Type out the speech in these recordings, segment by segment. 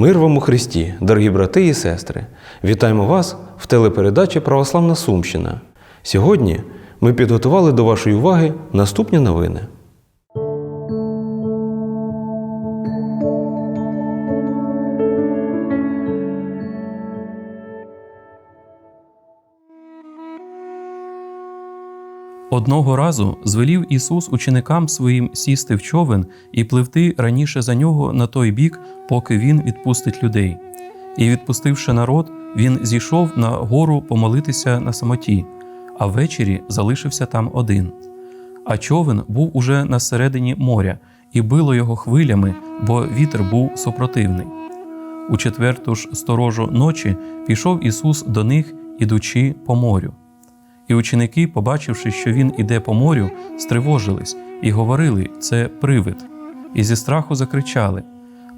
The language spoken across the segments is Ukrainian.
Мир вам у Христі, дорогі брати і сестри! Вітаємо вас в телепередачі Православна Сумщина. Сьогодні ми підготували до вашої уваги наступні новини. Одного разу звелів Ісус ученикам своїм сісти в човен і пливти раніше за нього на той бік, поки Він відпустить людей. І, відпустивши народ, він зійшов на гору помолитися на самоті, а ввечері залишився там один. А човен був уже на середині моря, і било його хвилями, бо вітер був супротивний. У четверту ж сторожу ночі пішов Ісус до них, ідучи по морю. І ученики, побачивши, що він іде по морю, стривожились і говорили це привид, і зі страху закричали.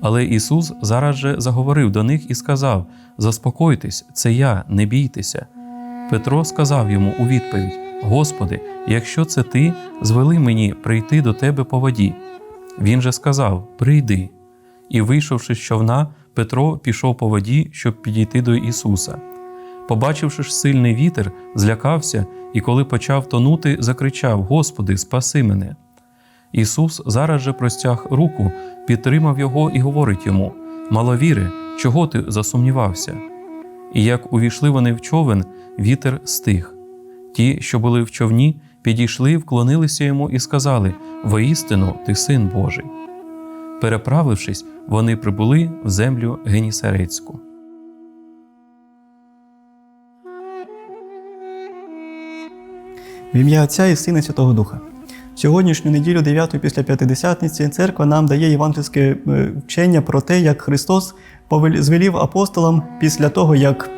Але Ісус зараз же заговорив до них і сказав: Заспокойтесь, це я, не бійтеся. Петро сказав йому у відповідь: Господи, якщо це ти, звели мені прийти до тебе по воді. Він же сказав: Прийди. І, вийшовши з човна, Петро пішов по воді, щоб підійти до Ісуса. Побачивши ж сильний вітер, злякався і, коли почав тонути, закричав: Господи, спаси мене. Ісус зараз же простяг руку, підтримав його і говорить йому: Маловіри, чого ти засумнівався? І як увійшли вони в човен, вітер стих. Ті, що були в човні, підійшли, вклонилися йому і сказали: Воістину, ти син Божий. Переправившись, вони прибули в землю Генісарецьку. В ім'я Отця і Сина Святого Духа. Сьогоднішню неділю, 9 після П'ятидесятниці, церква нам дає євангельське е, вчення про те, як Христос звелів апостолам після того, як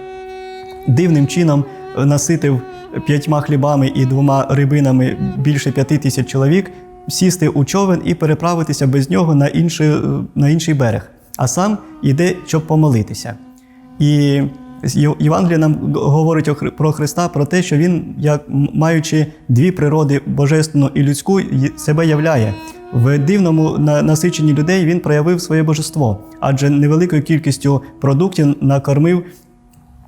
дивним чином е, наситив п'ятьма хлібами і двома рибинами більше п'яти тисяч чоловік, сісти у човен і переправитися без нього на інший, е, на інший берег, а сам іде, щоб помолитися. І Єв- Євангеліє нам говорить про Христа, про те, що Він, як маючи дві природи божественну і людську, себе являє. В дивному на- насиченні людей він проявив своє божество, адже невеликою кількістю продуктів накормив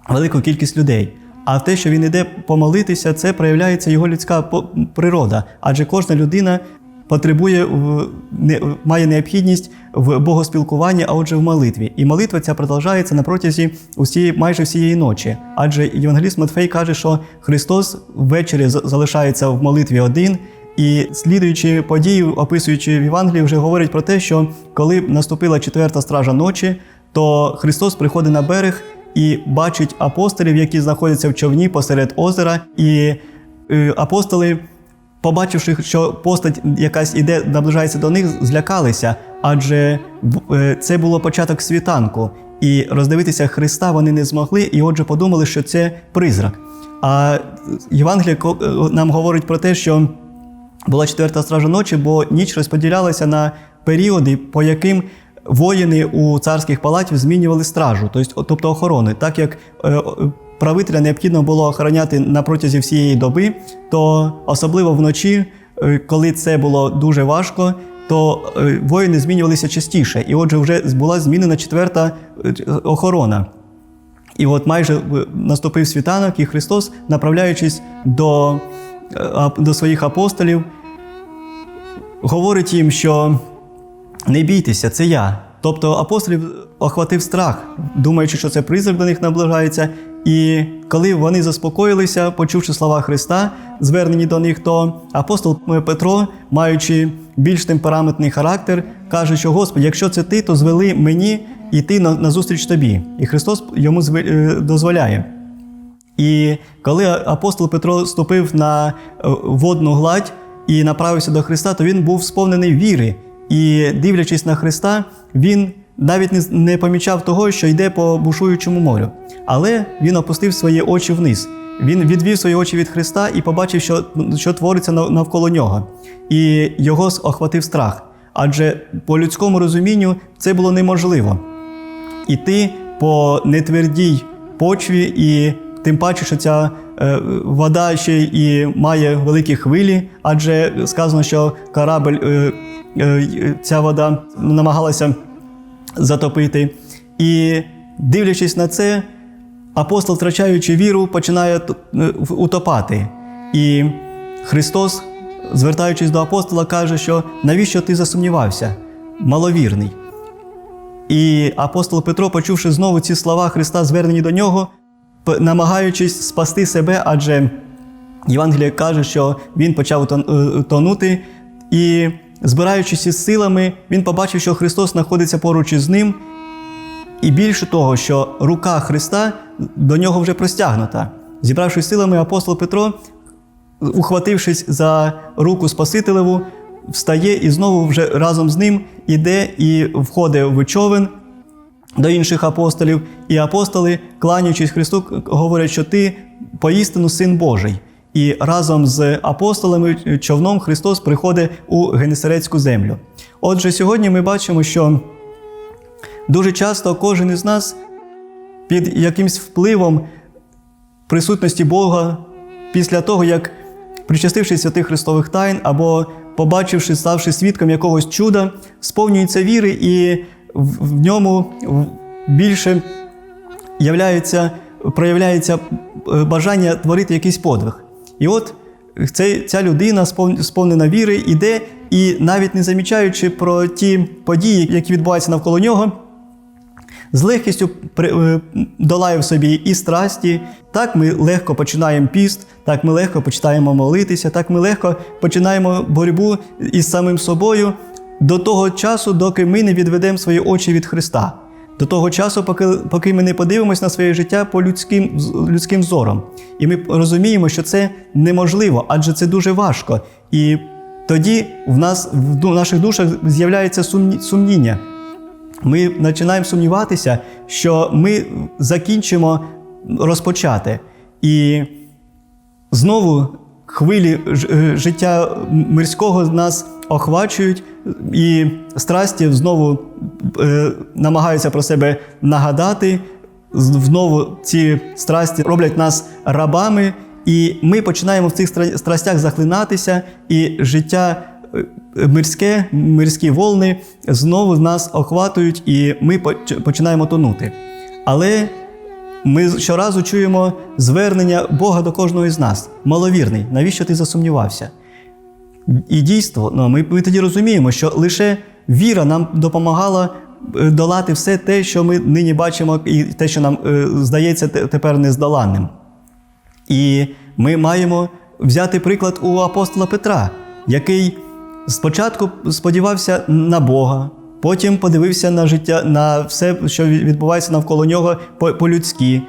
велику кількість людей. А те, що він іде помолитися, це проявляється його людська природа, адже кожна людина потребує має необхідність в богоспілкуванні, а отже, в молитві. І молитва ця продовжається на протязі усієї майже всієї ночі. Адже Євангеліст Матфей каже, що Христос ввечері залишається в молитві один. І слідуючи події, описуючи в Євангелії, вже говорять про те, що коли наступила четверта стража ночі, то Христос приходить на берег і бачить апостолів, які знаходяться в човні посеред озера, і е, апостоли, побачивши, що постать якась іде, наближається до них, злякалися, адже е, це було початок світанку, і роздивитися Христа вони не змогли, і отже подумали, що це призрак. А Євангеліє е, нам говорить про те, що була четверта стража ночі, бо ніч розподілялася на періоди, по яким воїни у царських палатів змінювали стражу, тобто, тобто охорони. Так як е, правителя необхідно було охороняти на протязі всієї доби, то особливо вночі, е, коли це було дуже важко, то е, воїни змінювалися частіше. І отже, вже була змінена четверта е, охорона. І от майже наступив світанок, і Христос, направляючись до, до своїх апостолів, говорить їм, що не бійтеся, це я. Тобто апостолів охватив страх, думаючи, що це призрак до них наближається. І коли вони заспокоїлися, почувши слова Христа, звернені до них, то апостол Петро, маючи більш темпераментний характер, каже, що Господи, якщо це ти, то звели мені йти на, на зустріч тобі. І Христос йому е, дозволяє. І коли апостол Петро ступив на е, водну гладь і направився до Христа, то він був сповнений віри. І дивлячись на Христа, він навіть не, помічав того, що йде по бушуючому морю. Але він опустив свої очі вниз. Він відвів свої очі від Христа і побачив, що, що твориться навколо нього. І його охватив страх. Адже по людському розумінню це було неможливо іти по нетвердій почві, і тим паче, що ця е, вода ще і має великі хвилі, адже сказано, що корабль, е, е, ця вода намагалася затопити. І дивлячись на це, апостол, втрачаючи віру, починає е, утопати. І Христос, звертаючись до апостола, каже, що навіщо ти засумнівався? Маловірний. І апостол Петро, почувши знову ці слова Христа, звернені до нього, намагаючись спасти себе, адже Євангеліє каже, що він почав е, тонути, і, збираючись із силами, він побачив, що Христос знаходиться поруч із ним, і більше того, що рука Христа до нього вже простягнута. Зібравшись силами, апостол Петро, ухватившись за руку Спасителеву, встає і знову вже разом з ним іде і входить в човен до інших апостолів. І апостоли, кланяючись Христу, говорять, що ти поістину син Божий. І разом з апостолами е, човном Христос приходить у Генесарецьку землю. Отже, сьогодні ми бачимо, що дуже часто кожен із нас під якимсь впливом присутності Бога після того, як причастившись святих Христових тайн або побачивши, ставши свідком якогось чуда, сповнюється віри і в, ньому більше являється, проявляється е, бажання творити якийсь подвиг. І от ця людина, спов- сповнена віри, іде і навіть не замічаючи про ті події, які відбуваються навколо нього, з легкістю е, долає в собі і страсті. Так ми легко починаємо піст, так ми легко починаємо молитися, так ми легко починаємо боротьбу із самим собою до того часу, доки ми не відведемо свої очі від Христа. До того часу, поки, поки ми не подивимось на своє життя по людським, людським зором. І ми розуміємо, що це неможливо, адже це дуже важко. І тоді в нас в наших душах з'являється сумні- сумніння ми починаємо сумніватися, що ми закінчимо розпочати. І знову хвилі е, життя мирського нас охвачують, і страсті знову е, намагаються про себе нагадати. Знову ці страсті роблять нас рабами, і ми починаємо в цих страстях захлинатися, і життя е, мирське, мирські волни знову нас охватують, і ми починаємо тонути. Але ми щоразу чуємо звернення Бога до кожного із нас. Маловірний, навіщо ти засумнівався? І дійство, ну, ми, ми тоді розуміємо, що лише віра нам допомагала е, долати все те, що ми нині бачимо, і те, що нам е, здається тепер нездоланним. І ми маємо взяти приклад у апостола Петра, який спочатку сподівався на Бога, потім подивився на життя, на все, що відбувається навколо нього по-людськи.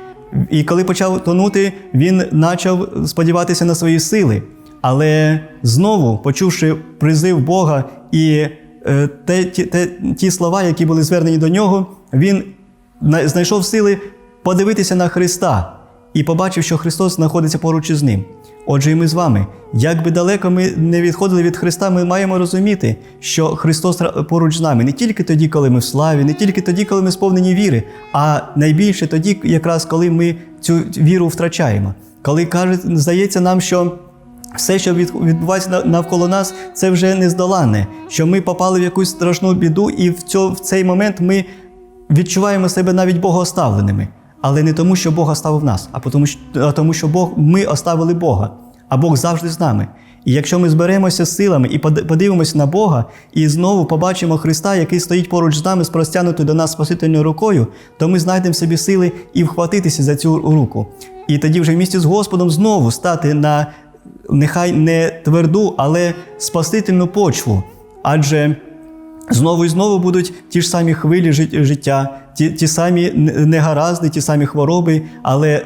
І коли почав тонути, він почав сподіватися на свої сили. Але знову, почувши призив Бога і е, те, ті, те, ті слова, які були звернені до нього, він знайшов сили подивитися на Христа і побачив, що Христос знаходиться поруч із ним. Отже, і ми з вами, як би далеко ми не відходили від Христа, ми маємо розуміти, що Христос поруч з нами не тільки тоді, коли ми в славі, не тільки тоді, коли ми сповнені віри, а найбільше тоді, якраз коли ми цю віру втрачаємо. Коли каже, здається нам, що все, що відбувається навколо нас, це вже нездоланне, що ми попали в якусь страшну біду, і в, цьо, в цей момент ми відчуваємо себе навіть богооставленими. Але не тому, що Бог оставив нас, а тому, що, а тому, що Бог, ми оставили Бога, а Бог завжди з нами. І якщо ми зберемося з силами і подивимося на Бога, і знову побачимо Христа, який стоїть поруч з нами з простягнутою до нас спасительною рукою, то ми знайдемо собі сили і вхватитися за цю руку. І тоді вже в місті з Господом знову стати на нехай не тверду, але спасительну почву. Адже знову і знову будуть ті ж самі хвилі життя, ті, ті самі негаразди, ті самі хвороби, але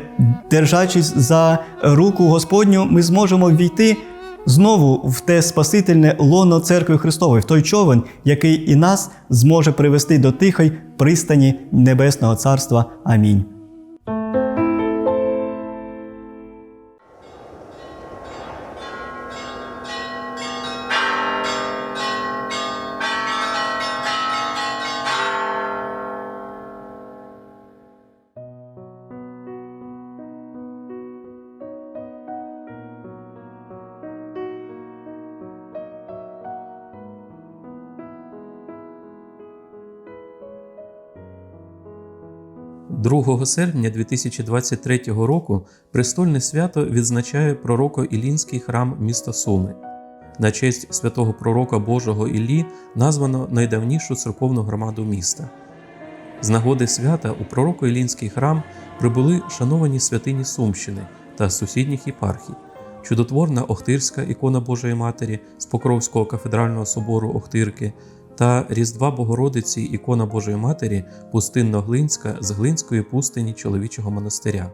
держачись за руку Господню, ми зможемо війти знову в те спасительне лоно церкви Христової, в той човен, який і нас зможе привести до тихої пристані Небесного Царства. Амінь. 2 серпня 2023 року престольне свято відзначає пророко-Ілінський храм міста Суми. На честь святого пророка Божого Іллі названо найдавнішу церковну громаду міста. З нагоди свята у пророко-Ілінський храм прибули шановані святині Сумщини та сусідніх єпархій, чудотворна Охтирська ікона Божої Матері з Покровського кафедрального собору Охтирки та Різдва Богородиці ікона Божої Матері Пустинно-Глинська з Глинської пустині чоловічого монастиря.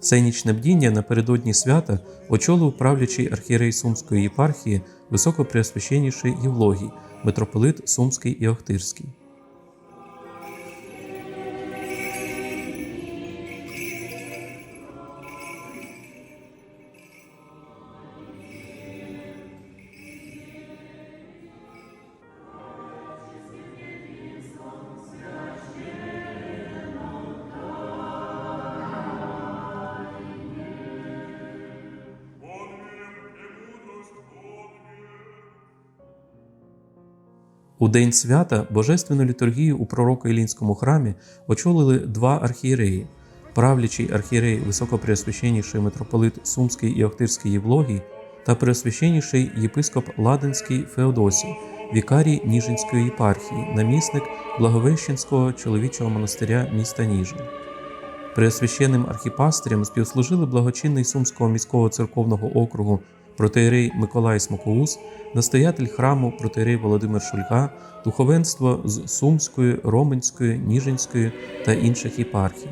Сейнічне бдіння напередодні свята очолив правлячий архієрей Сумської єпархії високопреосвященніший Євлогій, митрополит Сумський і Охтирський. У день свята божественну літургію у пророко-Ілінському храмі очолили два архієреї: правлячий архієрей високопреосвященніший митрополит Сумський і Охтирський Євлогій та преосвященніший єпископ Ладенський Феодосій, вікарій Ніжинської єпархії, намісник Благовещенського чоловічого монастиря міста Ніжин. Преосвященним архіпастирям співслужили благочинний Сумського міського церковного округу протеєрей Миколай Смокоус, настоятель храму протеєрей Володимир Шульга, духовенство з Сумської, Роменської, Ніжинської та інших єпархій.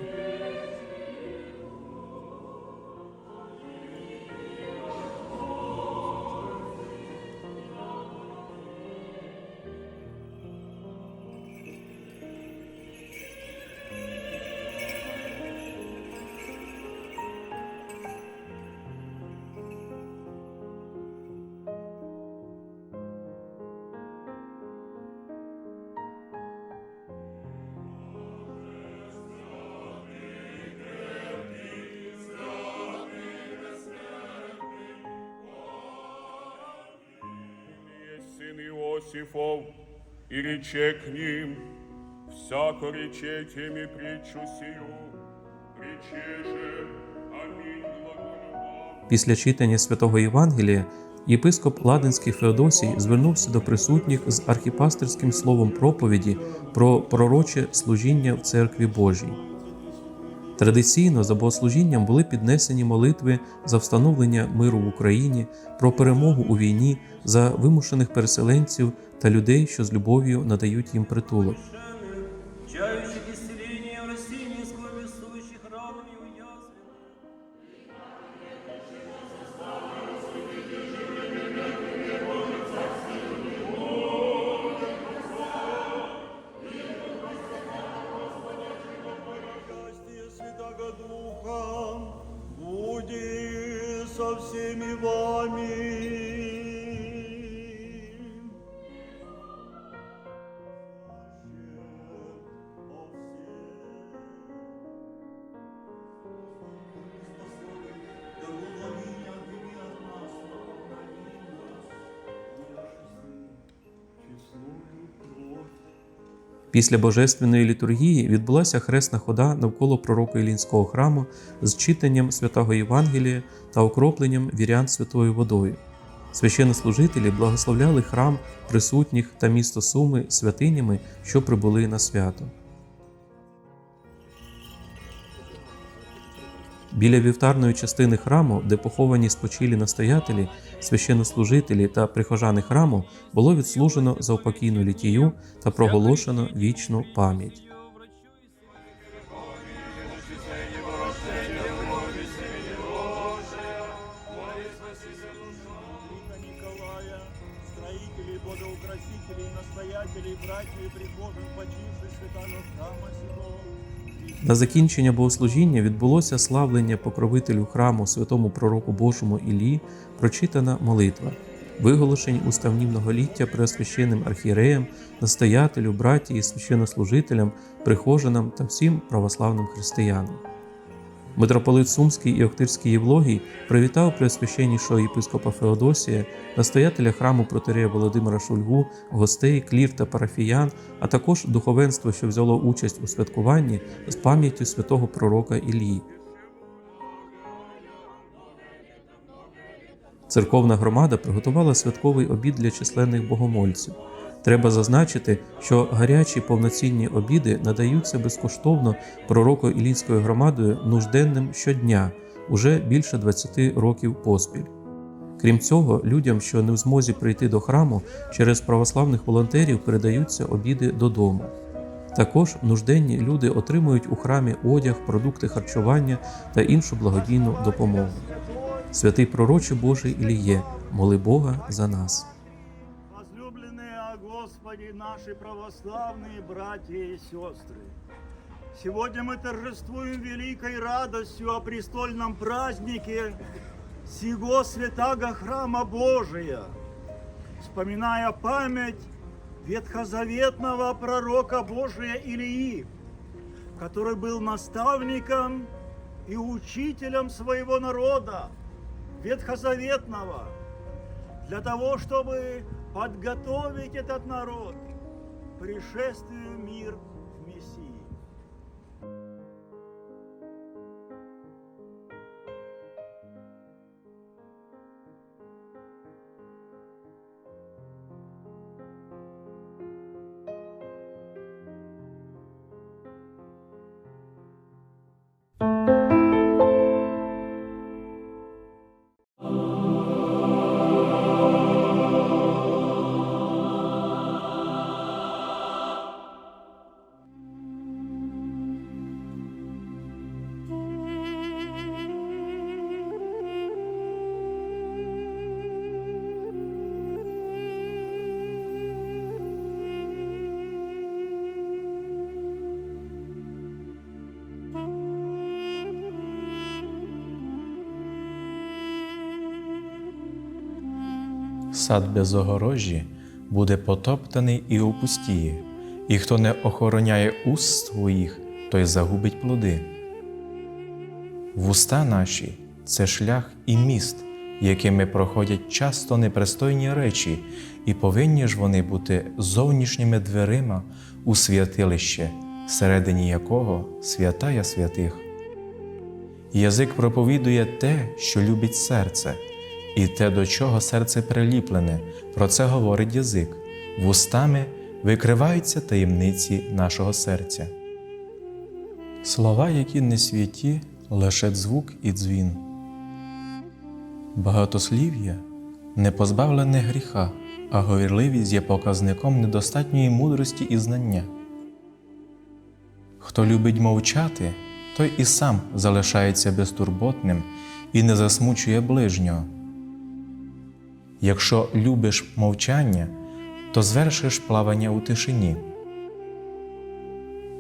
Сын Иосифов, и рече к ним, всяко речете ми притчу сию, рече же, аминь, Після читання святого Євангелія єпископ Ладенський Феодосій звернувся до присутніх з архіпастерським словом проповіді про пророче служіння в церкві Божій. Традиційно за богослужінням були піднесені молитви за встановлення миру в Україні, про перемогу у війні, за вимушених переселенців та людей, що з любов'ю надають їм притулок. Після божественної літургії відбулася хресна хода навколо пророка Ілінського храму з читанням святого Євангелія та окропленням вірян святою водою. Священнослужителі благословляли храм присутніх та місто Суми святинями, що прибули на свято. Біля вівтарної частини храму, де поховані спочилі настоятелі, священнослужителі та прихожани храму, було відслужено заупокійну літію та проголошено вічну пам'ять. Бодоукрасителей, настоятелей, братьев и прихожан, почивших святого храма сего. На закінчення богослужіння відбулося славлення покровителю храму святому пророку Божому Іллі, прочитана молитва, виголошень уставні многоліття преосвященним архієреям, настоятелю, братії, священнослужителям, прихожанам та всім православним християнам. Митрополит Сумський і Охтирський Євлогій привітав преосвященнішого єпископа Феодосія, настоятеля храму протерея Володимира Шульгу, гостей, клір та парафіян, а також духовенство, що взяло участь у святкуванні з пам'яттю святого пророка Ілії. Церковна громада приготувала святковий обід для численних богомольців. Треба зазначити, що гарячі повноцінні обіди надаються безкоштовно пророку Ілійською громадою нужденним щодня, уже більше 20 років поспіль. Крім цього, людям, що не в змозі прийти до храму, через православних волонтерів передаються обіди додому. Також нужденні люди отримують у храмі одяг, продукти харчування та іншу благодійну допомогу. Святий пророче Божий Іліє, моли Бога за нас. Господе наши православные братья и сестры, сегодня мы торжествуем великой радостью о престольном празднике сего святаго храма Божия, вспоминая память ветхозаветного пророка Божия Илии, который был наставником и учителем своего народа, ветхозаветного, для того, чтобы подготовить этот народ к пришествию мир Сад без огорожі буде потоптаний і опустіє, і хто не охороняє уст своїх, той загубить плоди. Вуста наші це шлях і міст, якими проходять часто непристойні речі, і повинні ж вони бути зовнішніми дверима у святилище, всередині якого святая святих. Язик проповідує те, що любить серце, і те, до чого серце приліплене, про це говорить язик. Вустами викриваються таємниці нашого серця. Слова, які не святі, лише звук і дзвін. Багатослів'я не позбавлене гріха, а говірливість є показником недостатньої мудрості і знання. Хто любить мовчати, той і сам залишається безтурботним і не засмучує ближнього. Якщо любиш мовчання, то звершиш плавання у тишині.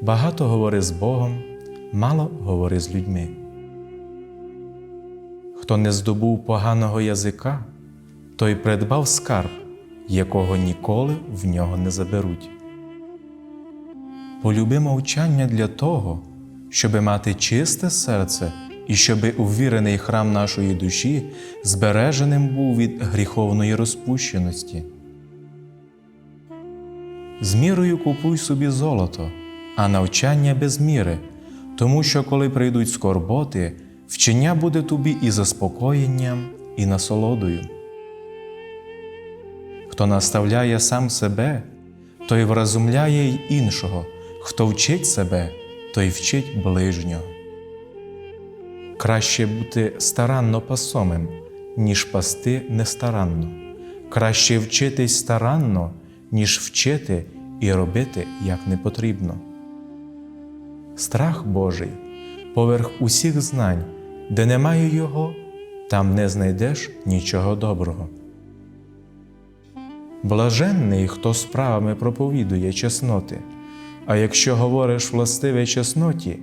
Багато говори з Богом, мало говори з людьми. Хто не здобув поганого язика, той придбав скарб, якого ніколи в нього не заберуть. Полюби мовчання для того, щоби мати чисте серце і щоби увірений храм нашої душі збереженим був від гріховної розпущеності. З мірою купуй собі золото, а навчання без міри, тому що коли прийдуть скорботи, вчення буде тобі і заспокоєнням, і насолодою. Хто наставляє сам себе, той вразумляє й іншого, хто вчить себе, той вчить ближнього. Краще бути старанно пасомим, ніж пасти нестаранно. Краще вчитись старанно, ніж вчити і робити як не потрібно. Страх Божий поверх усіх знань, де немає його, там не знайдеш нічого доброго. Блаженний, хто справами проповідує чесноти, а якщо говориш властиве чесноті,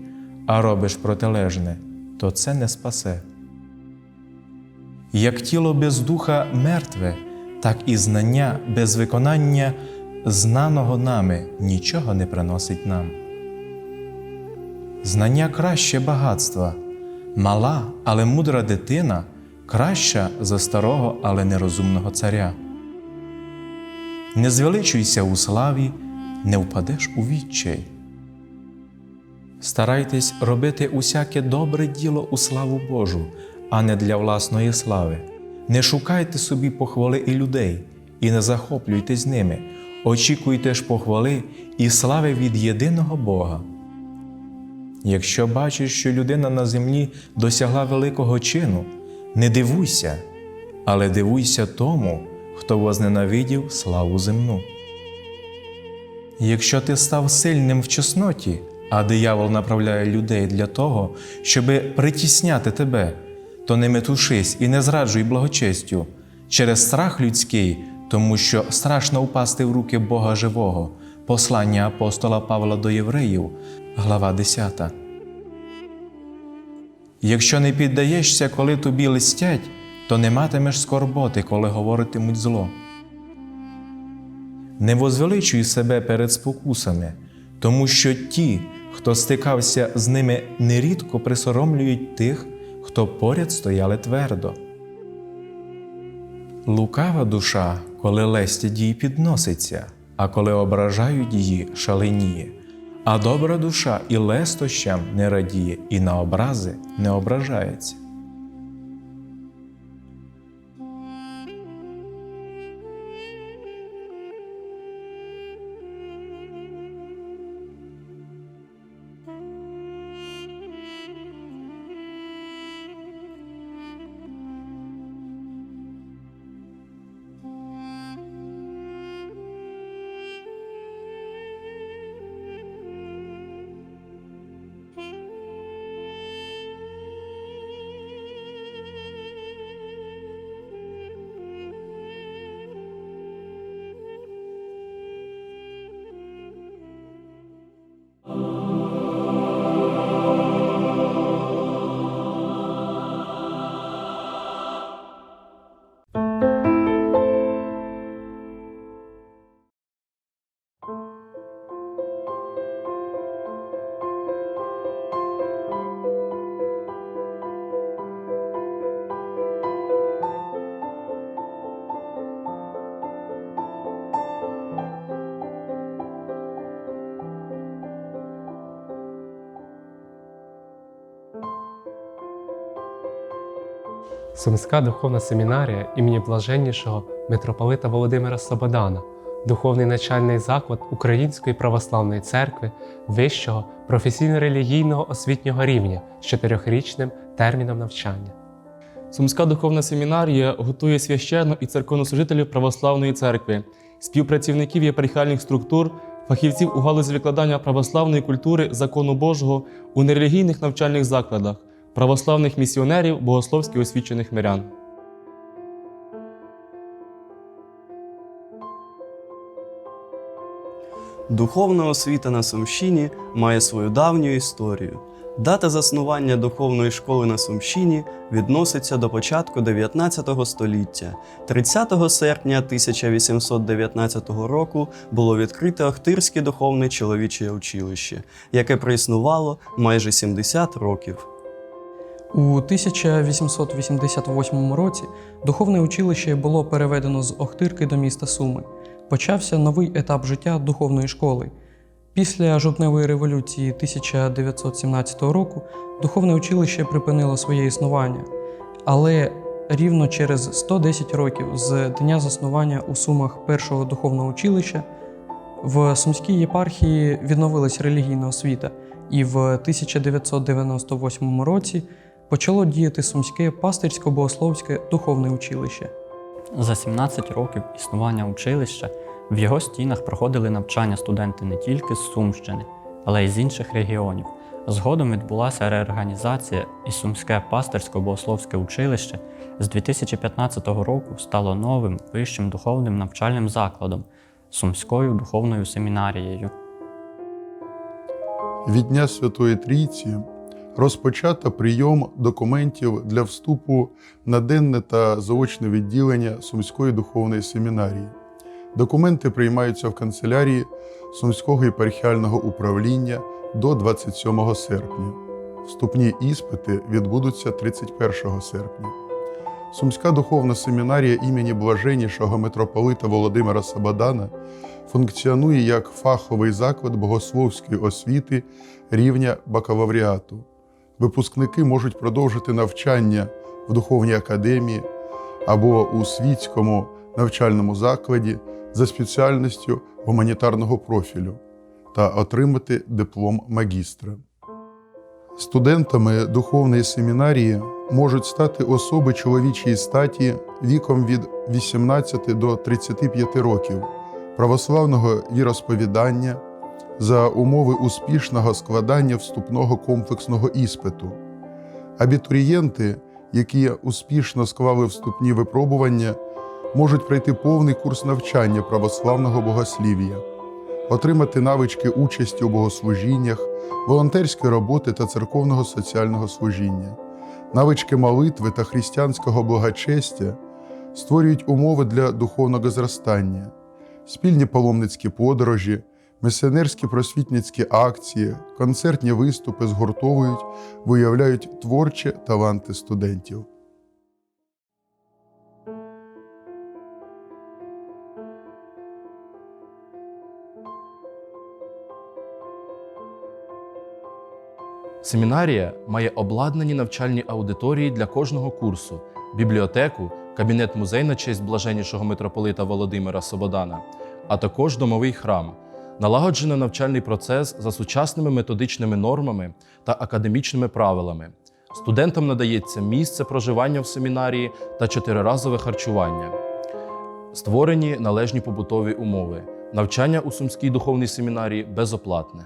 а робиш протилежне, то це не спасе. Як тіло без духа мертве, так і знання без виконання знаного нами нічого не приносить нам. Знання краще багатства, Мала, але мудра дитина краща за старого, але нерозумного царя. Не звеличуйся у славі, не впадеш у відчай. Старайтесь робити усяке добре діло у славу Божу, а не для власної слави. Не шукайте собі похвали і людей, і не захоплюйтесь ними. Очікуйте ж похвали і слави від єдиного Бога. Якщо бачиш, що людина на землі досягла великого чину, не дивуйся, але дивуйся тому, хто возненавидів славу земну. Якщо ти став сильним в чесноті, а диявол направляє людей для того, щоби притісняти тебе, то не метушись і не зраджуй благочестю через страх людський, тому що страшно впасти в руки Бога живого. Послання апостола Павла до Євреїв, глава 10. Якщо не піддаєшся, коли тобі листять, то не матимеш скорботи, коли говоритимуть зло. Не возвеличуй себе перед спокусами, тому що ті, хто стикався з ними, нерідко присоромлюють тих, хто поряд стояли твердо. Лукава душа, коли лестять їй підноситься, а коли ображають її, шаленіє. А добра душа і лестощам не радіє, і на образи не ображається. Сумська духовна семінарія імені блаженнішого митрополита Володимира Слободана, духовний начальний заклад Української православної церкви вищого професійно-релігійного освітнього рівня з чотирьохрічним терміном навчання. Сумська духовна семінарія готує священну і церковнослужителів православної церкви, співпрацівників єпархіальних структур, фахівців у галузі викладання православної культури закону Божого у нерелігійних навчальних закладах, православних місіонерів, богословськи освічених мирян. Духовна освіта на Сумщині має свою давню історію. Дата заснування духовної школи на Сумщині відноситься до початку 19 століття. 30 серпня 1819 року було відкрите Охтирське духовне чоловіче училище, яке проіснувало майже 70 років. У 1888 році духовне училище було переведено з Охтирки до міста Суми. Почався новий етап життя духовної школи. Після жовтневої революції 1917 року духовне училище припинило своє існування, але рівно через 110 років з дня заснування у Сумах першого духовного училища в Сумській єпархії відновилась релігійна освіта, і в 1998 році почало діяти Сумське пастирсько-богословське духовне училище. За 17 років існування училища в його стінах проходили навчання студенти не тільки з Сумщини, але й з інших регіонів. Згодом відбулася реорганізація, і Сумське пастирсько-богословське училище з 2015 року стало новим вищим духовним навчальним закладом Сумською духовною семінарією. Від Дня Святої Трійці розпочато прийом документів для вступу на денне та заочне відділення Сумської духовної семінарії. Документи приймаються в канцелярії Сумського єпархіального управління до 27 серпня. Вступні іспити відбудуться 31 серпня. Сумська духовна семінарія імені блаженнішого митрополита Володимира Сабадана функціонує як фаховий заклад богословської освіти рівня бакалавріату. Випускники можуть продовжити навчання в духовній академії або у світському навчальному закладі за спеціальністю гуманітарного профілю та отримати диплом магістра. Студентами духовної семінарії можуть стати особи чоловічої статі віком від 18 до 35 років, православного віросповідання за умови успішного складання вступного комплексного іспиту. Абітурієнти, які успішно склали вступні випробування, можуть пройти повний курс навчання православного богослів'я, отримати навички участі у богослужіннях, волонтерської роботи та церковного соціального служіння, навички молитви та християнського благочестя створюють умови для духовного зростання, спільні паломницькі подорожі, місіонерські просвітницькі акції, концертні виступи згуртовують, виявляють творчі таланти студентів. Семінарія має обладнані навчальні аудиторії для кожного курсу, бібліотеку, кабінет музей на честь блаженнішого митрополита Володимира Сободана, а також домовий храм. Налагоджено навчальний процес за сучасними методичними нормами та академічними правилами. Студентам надається місце проживання в семінарії та чотириразове харчування. Створені належні побутові умови. Навчання у Сумській духовній семінарії безоплатне.